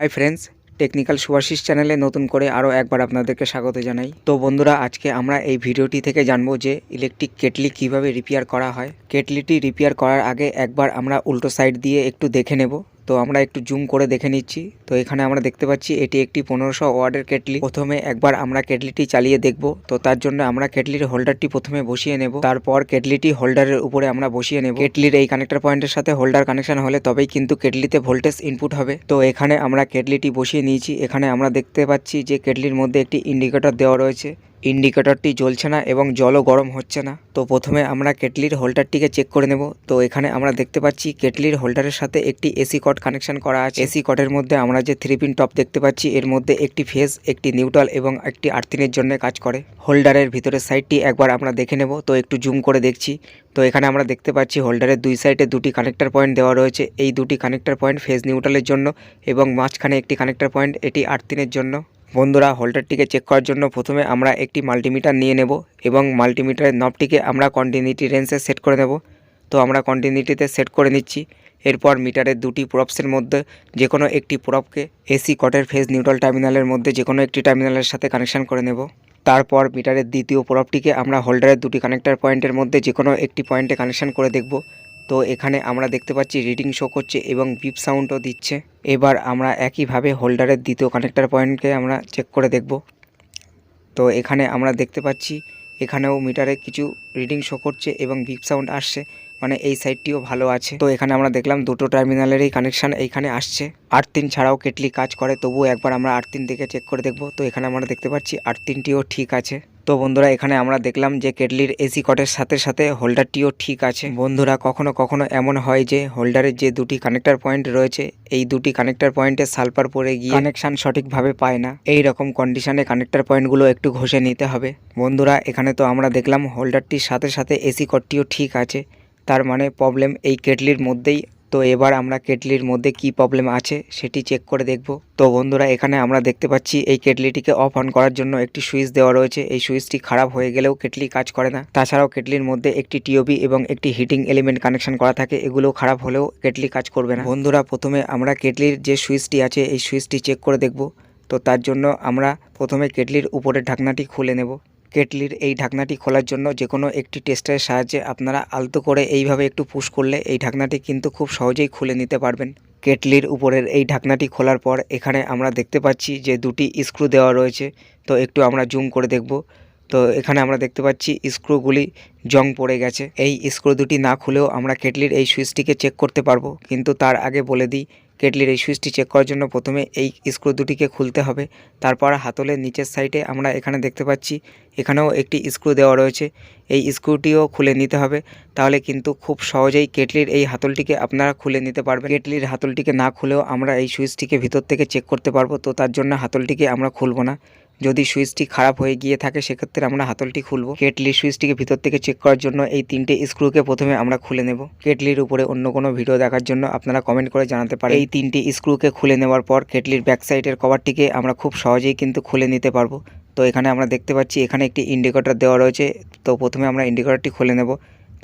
Hi friends technical Subhashis চ্যানেলে নতুন করে আরও একবার আপনাদেরকে স্বাগত জানাই। তো বন্ধুরা, আজকে আমরা এই ভিডিওটি থেকে জানব যে ইলেকট্রিক কেটলি কীভাবে রিপেয়ার করা হয়। কেটলিটি রিপেয়ার করার আগে একবার আমরা উল্টো সাইড দিয়ে একটু দেখে নেব। তো আমরা একটু জুম করে দেখে নিচ্ছি। তো এখানে আমরা দেখতে পাচ্ছি এটি একটি পনেরোশো ওয়ার্ডের কেটলি। প্রথমে একবার আমরা কেটলিটি চালিয়ে দেখব। তো তার জন্য আমরা কেটলির হোল্ডারটি প্রথমে বসিয়ে নেব। তারপর কেটলিটি হোল্ডারের উপরে আমরা বসিয়ে নেব। কেটলির এই কানেক্টর পয়েন্টের সাথে হোল্ডার কানেকশন হলে তবেই কিন্তু কেটলিতে ভোল্টেজ ইনপুট হবে। তো এখানে আমরা কেটলিটি বসিয়ে নিয়েছি। এখানে আমরা দেখতে পাচ্ছি যে কেটলির মধ্যে একটি ইন্ডিকেটর দেওয়া রয়েছে। ইন্ডিকেটরটি জ্বলছে না এবং জলও গরম হচ্ছে না। তো প্রথমে আমরা কেটলির হোল্ডারটিকে চেক করে নেব। তো এখানে আমরা দেখতে পাচ্ছি কেটলির হোল্ডারের সাথে একটি এসি কট কানেকশন করা আছে। এসি কটের মধ্যে আমরা যে থ্রি পিন টপ দেখতে পাচ্ছি, এর মধ্যে একটি ফেস একটি নিউট্রাল এবং একটি আর্থিনের জন্য কাজ করে। হোল্ডারের ভিতরের সাইডটি একবার আমরা দেখে নেব। তো একটু জুম করে দেখছি। তো এখানে আমরা দেখতে পাচ্ছি হোল্ডারের দুই সাইডে দুটি কানেক্টার পয়েন্ট দেওয়া রয়েছে। এই দুটি কানেক্টার পয়েন্ট ফেজ নিউট্রালের জন্য এবং মাঝখানে একটি কানেক্টর পয়েন্ট এটি আর্থিনের জন্য। বন্ধুরা হোল্ডারটিকে চেক করার জন্য প্রথমে আমরা একটি মাল্টিমিটার নিয়ে নেব এবং মাল্টিমিটারের নবটিকে আমরা কন্টিনিউটি রেঞ্জে সেট করে নেব। তো আমরা কন্টিনিউটিতে সেট করে নিচ্ছি। এরপর মিটারের দুটি প্রপসের মধ্যে যে কোনো একটি প্রপকে এসি কটের ফেজ নিউট্রাল টার্মিনালের মধ্যে যে কোনো একটি টার্মিনালের সাথে কানেকশন করে নেব। তারপর মিটারের দ্বিতীয় প্রপটিকে আমরা হোল্ডারের দুটি কানেক্টার পয়েন্টের মধ্যে যে কোনো একটি পয়েন্টে কানেকশন করে দেখব। তো এখানে আমরা দেখতে পাচ্ছি রিডিং শো করছে এবং বিপ সাউন্ডও দিচ্ছে। এবার আমরা একইভাবে হোল্ডারের দ্বিতীয় কানেক্টার পয়েন্টকে আমরা চেক করে দেখব। তো এখানে আমরা দেখতে পাচ্ছি এখানেও মিটারে কিছু রিডিং শো করছে এবং বিপ সাউন্ড আসছে। মানে এই সাইডটিও ভালো আছে। তো এখানে আমরা দেখলাম দুটো টার্মিনালেরই কানেকশন এইখানে আসছে। আট তিন ছাড়াও কেটলি কাজ করে, তবুও একবার আমরা আট তিন থেকে চেক করে দেখব। তো এখানে আমরা দেখতে পাচ্ছি আট তিনটিও ঠিক আছে। তো বন্ধুরা, এখানে আমরা দেখলাম যে কেটলির এসি কটের সাথে সাথে হোল্ডারটিও ঠিক আছে। বন্ধুরা, কখনো কখনো এমন হয় যে হোল্ডারের যে দুটি কানেক্টার পয়েন্ট রয়েছে, এই দুটি কানেক্টর পয়েন্টে সালপার পরে গিয়ে কানেকশন সঠিকভাবে পায় না। এই রকম কন্ডিশনে কানেক্টর পয়েন্টগুলো একটু ঘষে নিতে হবে। বন্ধুরা, এখানে তো আমরা দেখলাম হোল্ডারটির সাথে সাথে এসি কটটিও ঠিক আছে। তার মানে প্রবলেম এই কেটলির মধ্যেই। তো এবার আমরা কেটলির মধ্যে কি প্রবলেম আছে সেটি চেক করে দেখব। তো বন্ধুরা, এখানে আমরা দেখতে পাচ্ছি এই কেটলিটিকে অফ অন করার জন্য একটি সুইচ দেওয়া রয়েছে। এই সুইচটি খারাপ হয়ে গেলেও কেটলি কাজ করে না। তাছাড়াও কেটলির মধ্যে একটি টিওবি এবং একটি হিটিং এলিমেন্ট কানেকশন করা থাকে। এগুলো খারাপ হলেও কেটলি কাজ করবে না। বন্ধুরা, প্রথমে আমরা কেটলির যে সুইচটি আছে, এই সুইচটি চেক করে দেখব। তো তার জন্য আমরা প্রথমে কেটলির উপরের ঢাকনাটি খুলে নেব। কেটলির এই ঢাকনাটি খোলার জন্য যে কোনো একটি টেস্টারের সাহায্যে আপনারা আলতো করে এইভাবে একটু পুশ করলে এই ঢাকনাটি কিন্তু খুব সহজেই খুলে নিতে পারবেন। কেটলির উপরের এই ঢাকনাটি খোলার পর এখানে আমরা দেখতে পাচ্ছি যে দুটি স্ক্রু দেওয়া রয়েছে। তো একটু আমরা জুম করে দেখব। তো এখানে আমরা দেখতে পাচ্ছি স্ক্রুগুলি জং পড়ে গেছে। এই স্ক্রু দুটি না খুলেও আমরা কেটলির এই সুইচটিকে চেক করতে পারব। কিন্তু তার আগে বলে দিই কেটলির এই সুইচটি চেক করার জন্য প্রথমে এই স্ক্রু দুটিকে খুলতে হবে। তারপর হাতলের নিচের সাইডে আমরা এখানে দেখতে পাচ্ছি, এখানেও একটি স্ক্রু দেওয়া রয়েছে। এই স্ক্রুটিও খুলে নিতে হবে। তাহলে কিন্তু খুব সহজেই কেটলির এই হাতলটিকে আপনারা খুলে নিতে পারবেন। কেটলির হাতলটিকে না খুলেও আমরা এই সুইচটিকে ভিতর থেকে চেক করতে পারব। তো তার জন্য হাতলটিকে আমরা খুলব না। যদি সুইচটি খারাপ হয়ে গিয়ে থাকে, সেক্ষেত্রে আমরা হাতলটি খুলবো। কেটলির সুইচটিকে ভিতর থেকে চেক করার জন্য এই তিনটে স্ক্রুকে প্রথমে আমরা খুলে নেব। কেটলির উপরে অন্য কোনো ভিডিও দেখার জন্য আপনারা কমেন্ট করে জানাতে পারেন। এই তিনটি স্ক্রুকে খুলে নেওয়ার পর কেটলির ব্যাক সাইডের কভারটিকে আমরা খুব সহজেই কিন্তু খুলে নিতে পারব। তো এখানে আমরা দেখতে পাচ্ছি, এখানে একটি ইন্ডিকেটর দেওয়া রয়েছে। তো প্রথমে আমরা ইন্ডিকেটরটি খুলে নেব।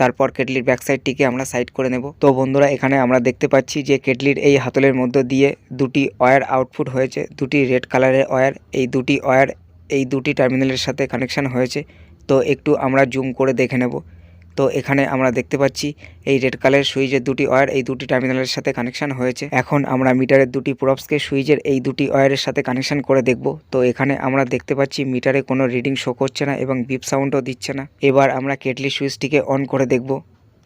তারপর কেটলির ব্যাক সাইডটিকে আমরা সাইড করে নেব। তো বন্ধুরা, এখানে আমরা দেখতে পাচ্ছি যে কেটলির এই হাতলের মধ্য দিয়ে দুটি ওয়্যার আউটপুট হয়েছে, দুটি রেড কালারের ওয়্যার এই দুটি ওয়্যার এই দুটি টার্মিনালের সাথে কানেকশান হয়েছে। তো একটু আমরা জুম করে দেখে নেব। তো এখানে আমরা দেখতে পাচ্ছি এই রেড কালারের সুইচের দুটি ওয়্যার, এই দুটি টার্মিনালের সাথে কানেকশন হয়েছে। এখন আমরা মিটারের দুটি প্রপসকে সুইচের এই দুটি ওয়্যারের সাথে কানেকশন করে দেখব। তো এখানে আমরা দেখতে পাচ্ছি মিটারে কোনো রিডিং শো করছে না এবং বিপ সাউন্ডও দিচ্ছে না। এবার আমরা কেটলি সুইচটিকে অন করে দেখব।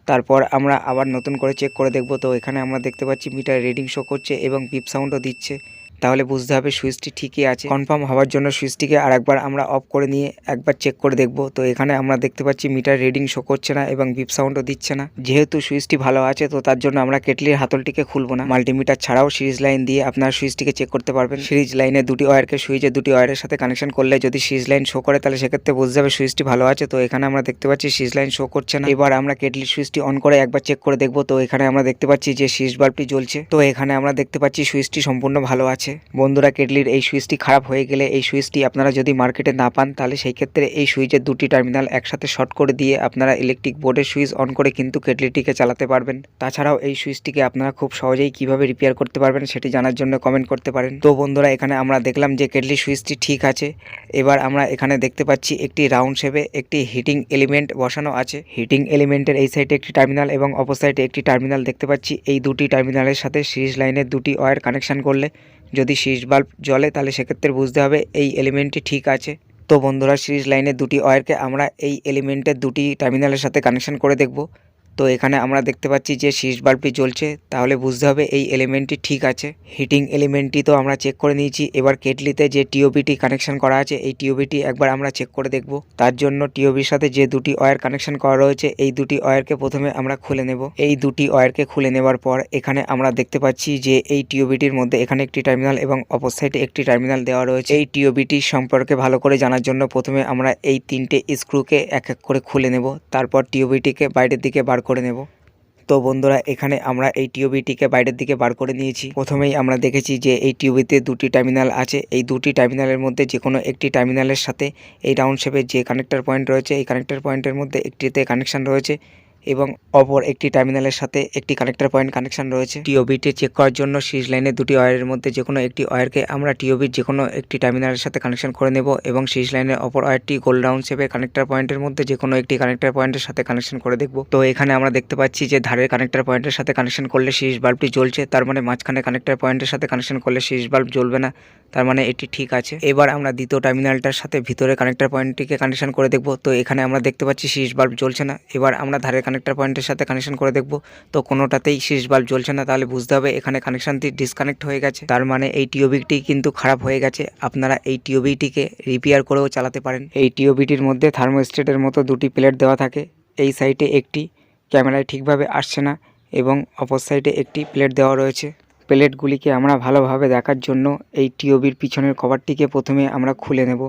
তারপর আমরা আবার নতুন করে চেক করে দেখব। তো এখানে আমরা দেখতে পাচ্ছি মিটার রিডিং শো করছে এবং বিপ সাউন্ডও দিচ্ছে। তাহলে বুঝতে হবে সুইচটি ঠিকই আছে। কনফার্ম হওয়ার জন্য সুইচটিকে আরেকবার আমরা অফ করে নিয়ে একবার চেক করে দেখব। তো এখানে আমরা দেখতে পাচ্ছি মিটার রিডিং শো করছে না এবং বিপ সাউন্ডও দিচ্ছে না। যেহেতু সুইচটি ভালো আছে, তো তার জন্য আমরা কেটলির হাতলটিকে খুলবো না। মাল্টিমিটার ছাড়াও সিরিজ লাইন দিয়ে আপনার সুইচটিকে চেক করতে পারবেন। সিরিজ লাইনে দুটি ওয়্যারকে সুইচে দুটি ওয়ারের সাথে কানেকশন করলে যদি সিরিজ লাইন শো করে, তাহলে সেক্ষেত্রে বুঝতে হবে সুইচটি ভালো আছে। তো এখানে আমরা দেখতে পাচ্ছি সিরিজ লাইন শো করছে না। এবার আমরা কেটলির সুইচটি অন করে একবার চেক করে দেখব। তো এখানে আমরা দেখতে পাচ্ছি যে সিরিজ বাল্বটি জ্বলছে। তো এখানে আমরা দেখতে পাচ্ছি সুইচটি সম্পূর্ণ ভালো আছে। বন্ধুরা কেটলির এই সুইচটি খারাপ হয়ে গেলে এই সুইচটি আপনারা যদি মার্কেটে না পান, তাহলে সেই ক্ষেত্রে এই সুইচের দুটি টার্মিনাল একসাথে শর্ট করে দিয়ে আপনারা ইলেকট্রিক বোর্ডের সুইচ অন করে কিন্তু কেটলিটিকে চালাতে পারবেন। তাছাড়াও এই সুইচটিকে আপনারা খুব সহজেই কীভাবে রিপেয়ার করতে পারবেন সেটি জানার জন্য কমেন্ট করতে পারেন। তো বন্ধুরা, এখানে আমরা দেখলাম যে কেটলি সুইচটি ঠিক আছে। এবার আমরা এখানে দেখতে পাচ্ছি একটি রাউন্ড শেপে একটি হিটিং এলিমেন্ট বসানো আছে। হিটিং এলিমেন্টের এই সাইডে একটি টার্মিনাল এবং অপর সাইডে একটি টার্মিনাল দেখতে পাচ্ছি। এই দুটি টার্মিনালের সাথে সিরিজ লাইনের দুটি ওয়্যার কানেকশন করলে যদি সিরিজ বাল্ব জ্বলে, তাহলে সেক্ষেত্রে বুঝতে হবে এই এলিমেন্টটি ঠিক আছে। তো বন্ধুরা, সিরিজ লাইনের দুটি ওয়্যারকে আমরা এই এলিমেন্টের দুটি টার্মিনালের সাথে কানেকশন করে দেখব। তো এখানে আমরা দেখতে পাচ্ছি যে সিরিজ বাল্বটি জ্বলছে, তাহলে বুঝতে হবে এই এলিমেন্টটি ঠিক আছে। হিটিং এলিমেন্টটি তো আমরা চেক করে নিয়েছি, এবার কেটলিতে যে টিওবিটি কানেকশন করা আছে, এই টিওবিটি একবার আমরা চেক করে দেখব। তার জন্য টিওবির সাথে যে দুটি ওয়্যার কানেকশন করা রয়েছে, এই দুটি ওয়্যারকে প্রথমে আমরা খুলে নেব। এই দুটি ওয়্যারকে খুলে নেবার পর এখানে আমরা দেখতে পাচ্ছি যে এই টিওবিটির মধ্যে এখানে একটি টার্মিনাল এবং অপর সাইডে একটি টার্মিনাল দেওয়া রয়েছে। এই টিওবিটি সম্পর্কে ভালো করে জানার জন্য প্রথমে আমরা এই তিনটে স্ক্রুকে এক এক করে খুলে নেব, তারপর টিওবিটিকে বাইরের দিকে বার করে নেব। তো বন্ধুরা, এখানে আমরা এই টিউবিটিকে বাইরের দিকে বার করে নিয়েছি। প্রথমেই আমরা দেখেছি যে এই টিউবিতে দুটি টার্মিনাল আছে। এই দুটি টার্মিনালের মধ্যে যে কোনো একটি টার্মিনালের সাথে এই রাউন্ড শেপের যে কানেক্টর পয়েন্ট রয়েছে, এই কানেক্টার পয়েন্টের মধ্যে একটিতে কানেকশান রয়েছে। এবং অপর একটি টার্মিনালের সাথে একটি কানেক্টর পয়েন্ট কানেকশন রয়েছে। টিওবিটি চেক করার জন্য সিরিজ লাইনের দুটি ওয়্যারের মধ্যে যে কোনো একটি ওয়্যারকে আমরা টিওবির যে কোনো একটি টার্মিনালের সাথে কানেকশন করে নেব এবং সিরিজ লাইনের অপর ওয়্যারটি গোল রাউন্ড শেপে কানেক্টর পয়েন্টের মধ্যে যে কোনো একটি কানেক্টর পয়েন্টের সাথে কানেকশন করে দেখব। তো এখানে আমরা দেখতে পাচ্ছি যে ধারের কানেক্টর পয়েন্টের সাথে কানেকশন করলে সিরিজ বাল্বটি জ্বলছে, তার মানে মাঝখানে কানেক্টর পয়েন্টের সাথে কানেকশন করলে সিরিজ বাল্ব জ্বলবে না, তার মানে এটি ঠিক আছে। এবার আমরা দ্বিতীয় টার্মিনালটার সাথে ভিতরে কানেক্টর পয়েন্টটিকে কানেকশন করে দেখব। তো এখানে আমরা দেখতে পাচ্ছি সিরিজ বাল্ব জ্বলছে না, এবার আমরা ধারের কানেক্টর পয়েন্টের সাথে কানেকশন করে দেখব। তো কোনোটাতেই শেষ বাল্ব জ্বলছে না, তাহলে বুঝতে হবে এখানে কানেকশনটি ডিসকানেক্ট হয়ে গেছে। তার মানে এই টিওবিটি কিন্তু খারাপ হয়ে গেছে। আপনারা এই টিওবিটিকে রিপেয়ার করেও চালাতে পারেন। এই টিওবিটির মধ্যে থার্মোস্টেটের মতো দুটি প্লেট দেওয়া থাকে। এই সাইডে একটি ক্যামেরায় ঠিকভাবে আসছে না এবং অপর সাইডে একটি প্লেট দেওয়া রয়েছে। প্লেটগুলিকে আমরা ভালোভাবে দেখার জন্য এই টিওবির পিছনের কভারটিকে প্রথমে আমরা খুলে নেব।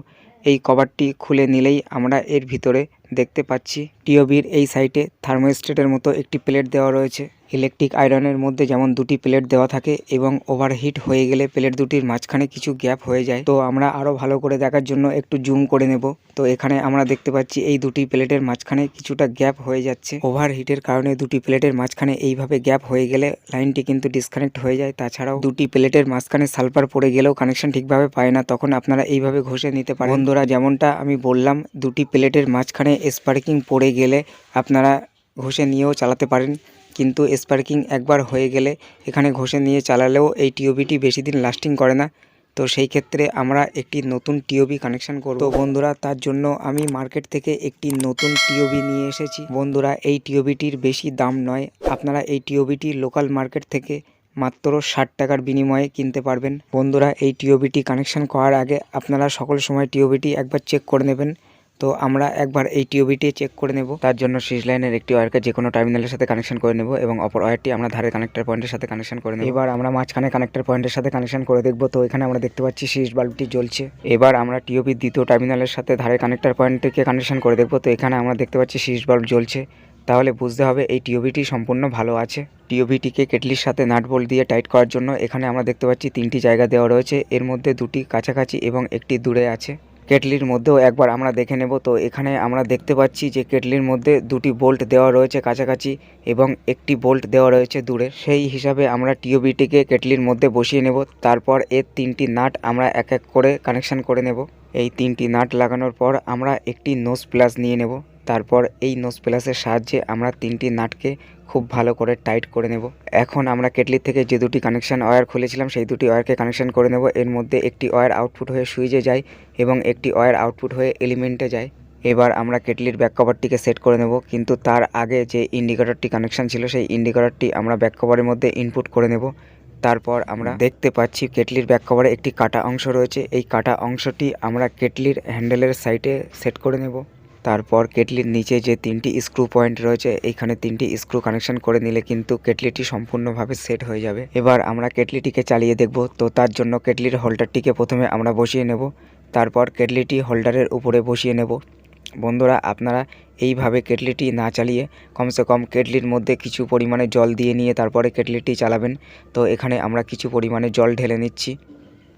এই কভারটি খুলে নিলেই আমরা এর ভিতরে দেখতে পাচ্ছি টিওবির এই সাইটে থার্মোস্টেটের মতো একটি প্লেট দেওয়া রয়েছে। ইলেকট্রিক আয়রনের মধ্যে যেমন দুটি প্লেট দেওয়া থাকে এবং ওভারহিট হয়ে গেলে প্লেট দুটির মাঝখানে কিছু গ্যাপ হয়ে যায়। তো আমরা আরও ভালো করে দেখার জন্য একটু জুম করে নেব। তো এখানে আমরা দেখতে পাচ্ছি এই দুটি প্লেটের মাঝখানে কিছুটা গ্যাপ হয়ে যাচ্ছে। ওভারহিটের কারণে দুটি প্লেটের মাঝখানে এইভাবে গ্যাপ হয়ে গেলে লাইনটি কিন্তু ডিসকানেক্ট হয়ে যায়। তাছাড়াও দুটি প্লেটের মাঝখানে সালফার পড়ে গেলেও কানেকশন ঠিকভাবে পায় না, তখন আপনারা এইভাবে ঘষে নিতে পারেন। বন্ধুরা, যেমনটা আমি বললাম, দুটি প্লেটের মাঝখানে স্পার্কিং পড়ে গেলে আপনারা ঘষে নিয়েও চালাতে পারেন। কিন্তু স্পার্কিং একবার হয়ে গেলে এখানে ঘষে নিয়ে চালালেও এই টিওবিটি বেশি দিন লাস্টিং করে না। তো সেই ক্ষেত্রে আমরা একটি নতুন টিওবি কানেকশন করব। তো বন্ধুরা, তার জন্য আমি মার্কেট থেকে একটি নতুন টিওবি নিয়ে এসেছি। বন্ধুরা, এই টিওবিটির বেশি দাম নয়। আপনারা এই টিওবিটি লোকাল মার্কেট থেকে মাত্র ষাট টাকার বিনিময়ে কিনতে পারবেন। বন্ধুরা, এই টিওবিটি কানেকশন করার আগে আপনারা সকল সময় টিওবিটি একবার চেক করে নেবেন। তো আমরা একবার এই টিওবিটি চেক করে নেব। তার জন্য সিরিজ লাইনের একটি ওয়্যারকে যে কোনো টার্মিনালের সাথে কানেকশন করে নেব এবং অপর ওয়্যারটি আমরা ধারে কানেক্টর পয়েন্টের সাথে কানেকশন করে নেব। এবার আমরা মাঝখানে কানেক্টর পয়েন্টের সাথে কানেকশন করে দেখব। তো এখানে আমরা দেখতে পাচ্ছি সিরিজ বাল্বটি জ্বলছে। এবার আমরা টিওবির দ্বিতীয় টার্মিনালের সাথে ধারে কানেক্টর পয়েন্টটিকে কানেকশন করে দেখব। তো এখানে আমরা দেখতে পাচ্ছি সিরিজ বাল্ব জ্বলছে। তাহলে বুঝতে হবে এই টিওবিটি সম্পূর্ণ ভালো আছে। টিওবিটিকে কেটলির সাথে নাট বোল্ট দিয়ে টাইট করার জন্য এখানে আমরা দেখতে পাচ্ছি তিনটি জায়গা দেওয়া রয়েছে। এর মধ্যে দুটি কাছাকাছি এবং একটি দূরে আছে। কেটলির মধ্যেও একবার আমরা দেখে নেব। তো এখানে আমরা দেখতে পাচ্ছি যে কেটলির মধ্যে দুটি বোল্ট দেওয়া রয়েছে কাছাকাছি এবং একটি বোল্ট দেওয়া রয়েছে দূরে। সেই হিসাবে আমরা টিওবিটিকে কেটলির মধ্যে বসিয়ে নেব। তারপর এর তিনটি নাট আমরা এক এক করে কানেকশন করে নেব। এই তিনটি নাট লাগানোর পর আমরা একটি নোজ প্লাস নিয়ে নেব। তারপর এই নোজ প্লাসের সাহায্যে আমরা তিনটি নাটকে খুব ভালো করে টাইট করে নেব। এখন আমরা কেটলির থেকে যে দুটি কানেকশন ওয়্যার খুলেছিলাম, সেই দুটি ওয়্যারকে কানেকশন করে নেব। এর মধ্যে একটি ওয়্যার আউটপুট হয়ে সুইচে যায় এবং একটি ওয়্যার আউটপুট হয়ে এলিমেন্টে যায়। এবার আমরা কেটলির ব্যাক কভারটিকে সেট করে নেব, কিন্তু তার আগে যে ইন্ডিকেটরটি কানেকশন ছিল, সেই ইন্ডিকেটরটি আমরা ব্যাক কভারের মধ্যে ইনপুট করে নেব। তারপর আমরা দেখতে পাচ্ছি কেটলির ব্যাক কভারে একটি কাটা অংশ রয়েছে। এই কাটা অংশটি আমরা কেটলির হ্যান্ডেলের সাইডে সেট করে নেব। তারপর কেটলির নিচে যে তিনটি স্ক্রু পয়েন্ট রয়েছে, এইখানে তিনটি স্ক্রু কানেকশন করে নিলে কিন্তু কেটলিটি সম্পূর্ণভাবে সেট হয়ে যাবে। এবার আমরা কেটলিটিকে চালিয়ে দেখব। তো তার জন্য কেটলির হোল্ডারটিকে প্রথমে আমরা বসিয়ে নেব। তারপর কেটলিটি হোল্ডারের উপরে বসিয়ে নেব। বন্ধুরা, আপনারা এইভাবে কেটলিটি না চালিয়ে কমসে কম কেটলির মধ্যে কিছু পরিমাণে জল দিয়ে নিয়ে তারপরে কেটলিটি চালাবেন। তো এখানে আমরা কিছু পরিমাণে জল ঢেলে নিচ্ছি।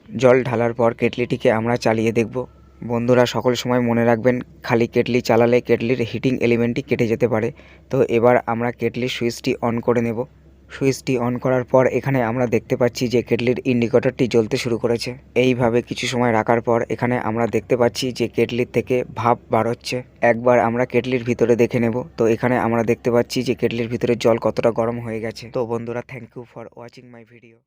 জল ঢালার পর কেটলিটিকে আমরা চালিয়ে দেখব। বন্ধুরা, সকল সময় মনে রাখবেন, খালি কেটলি চালালে কেটলির হিটিং এলিমেন্টটি কেটে যেতে পারে। তো এবার আমরা কেটলির সুইচটি অন করে নেব। সুইচটি অন করার পর এখানে আমরা দেখতে পাচ্ছি যে কেটলির ইন্ডিকেটরটি জ্বলতে শুরু করেছে। এইভাবে কিছু সময় রাখার পর এখানে আমরা দেখতে পাচ্ছি যে কেটলির থেকে ভাপ বার হচ্ছে একবার আমরা কেটলির ভিতরে দেখে নেব। তো এখানে আমরা দেখতে পাচ্ছি যে কেটলির ভিতরে জল কতটা গরম হয়ে গেছে। তো বন্ধুরা thank you for watching my video